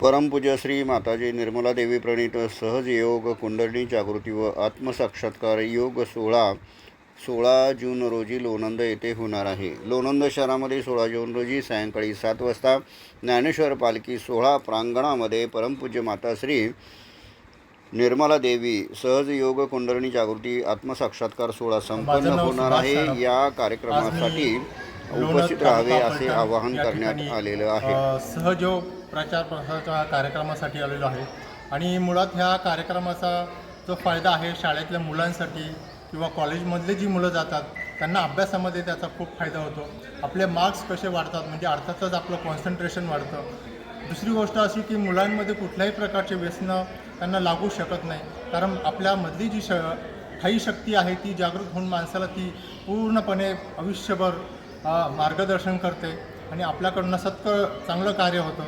परमपूज्य श्री माताजी निर्मला देवी प्रणीत सहज योग कुंडलिनी जागृती व आत्मसाक्षात्कार योग सोळा सोळा जून रोजी लोणंद येथे होणार आहे. लोणंद शहरामध्ये सोळा जून रोजी सायंकाळी सात वाजता ज्ञानेश्वर पालखी सोहळा प्रांगणामध्ये परमपूज्य माता श्री निर्मला देवी सहज योग कुंडलिनी जागृती आत्मसाक्षात्कार सोहळा संपन्न होणार आहे. या कार्यक्रमासाठी उपस्थित राहावे असे आवाहन करण्यात आलेलं आहे. प्रचार प्रसाराच्या कार्यक्रमासाठी आलेलो आहे. आणि मुळात ह्या कार्यक्रमाचा जो फायदा आहे शाळेतल्या मुलांसाठी किंवा कॉलेजमधले जी मुलं जातात त्यांना अभ्यासामध्ये त्याचा खूप फायदा होतो. आपले मार्क्स कसे वाढतात म्हणजे अर्थातच आपलं कॉन्सन्ट्रेशन वाढतं. दुसरी गोष्ट अशी की मुलांमध्ये कुठल्याही प्रकारचे व्यसनं त्यांना लागू शकत नाही. कारण आपल्यामधली जी श काही शक्ती आहे ती जागृत होऊन माणसाला ती पूर्णपणे आयुष्यभर मार्गदर्शन करते. आणि आपल्याकडनं सत्क चांगलं कार्य होतं.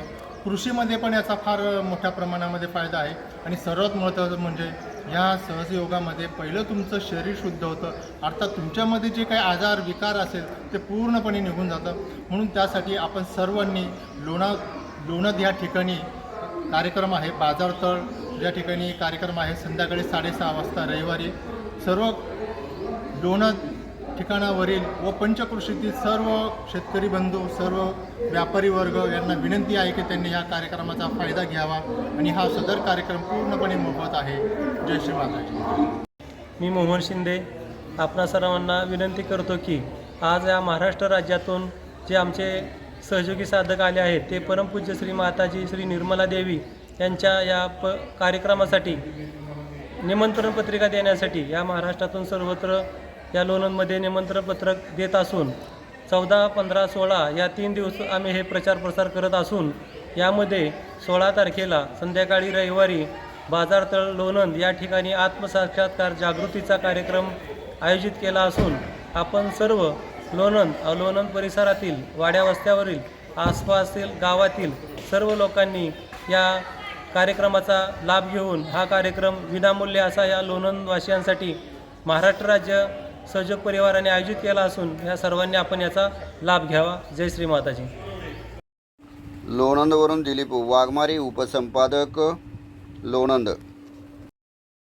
कृषीमध्ये पण याचा फार मोठ्या प्रमाणामध्ये फायदा आहे. आणि सर्वात महत्त्वाचं म्हणजे या सहजयोगामध्ये पहिलं तुमचं शरीर शुद्ध होतं. अर्थात तुमच्यामध्ये जे काही आजार विकार असेल ते पूर्णपणे निघून जातं. म्हणून त्यासाठी आपण सर्वांनी लोणा लोणद या ठिकाणी कार्यक्रम आहे. बाजारतळ या ठिकाणी कार्यक्रम आहे. संध्याकाळी साडेसहा वाजता रविवारी सर्व लोणद ठिकाणावरील व पंचकृषीतील सर्व शेतकरी बंधू सर्व व्यापारी वर्ग यांना विनंती आहे की त्यांनी या कार्यक्रमाचा फायदा घ्यावा आणि हा सदर कार्यक्रम पूर्णपणे मोफत आहे. जय श्री माताजी. मी मोहन शिंदे. आपणा सर्वांना विनंती करतो की आज या महाराष्ट्र राज्यातून जे आमचे सहयोगी साधक आले आहेत ते परमपूज्य श्री माताजी श्री निर्मला देवी यांच्या या प कार्यक्रमासाठी निमंत्रण पत्रिका देण्यासाठी या महाराष्ट्रातून सर्वत्र या लोणंदमध्ये निमंत्रण पत्रक देत असून चौदा पंधरा सोळा या तीन दिवस आम्ही हे प्रचार प्रसार करत असून यामध्ये सोळा तारखेला संध्याकाळी रविवारी बाजारतळ लोणंद या ठिकाणी आत्मसाक्षात्कार जागृतीचा कार्यक्रम आयोजित केला असून आपण सर्व लोणंद लोणंद परिसरातील वाड्या वस्त्यावरील आसपासतील गावातील सर्व लोकांनी या कार्यक्रमाचा लाभ घेऊन हा कार्यक्रम विनामूल्य असा या लोणंदवासियांसाठी महाराष्ट्र राज्य सहयोग परिवाराने आयोजित केला असून या सर्वांनी आपण याचा लाभ घ्यावा. जय श्री माताजी. लोणंदवरून दिलीप वाघमारी उपसंपादक लोणंद.